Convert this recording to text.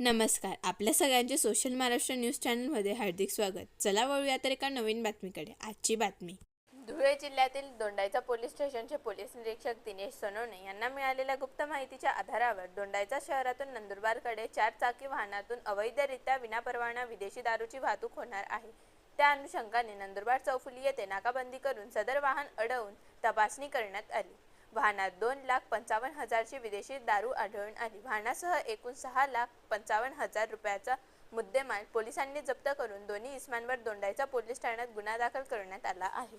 नमस्कार. आपल्या सगळ्यांचे सोशल महाराष्ट्र न्यूज चॅनलमध्ये हार्दिक स्वागत. चला वळूया तर एका नवीन बातमीकडे. आजची बातमी. धुळे जिल्ह्यातील दोंडाईचा पोलीस स्टेशनचे पोलीस निरीक्षक दिनेश सोनवणे यांना मिळालेल्या गुप्त माहितीच्या आधारावर दोंडाईचा शहरातून नंदुरबारकडे चार चाकी वाहनातून अवैधरित्या विनापरवाना विदेशी दारूची वाहतूक होणार आहे. त्या अनुषंगाने नंदुरबार चौफुली येथे नाकाबंदी करून सदर वाहन अडवून तपासणी करण्यात आली. वाहनात दोन लाख पंचावन्न हजारची विदेशी दारू आढळून आली. वाहनासह एकूण सहा लाख पंचावन्न हजार रुपयाचा मुद्देमाल पोलिसांनी जप्त करून दोन्ही इस्मांवर दोंडायचा पोलीस ठाण्यात गुन्हा दाखल करण्यात आला आहे.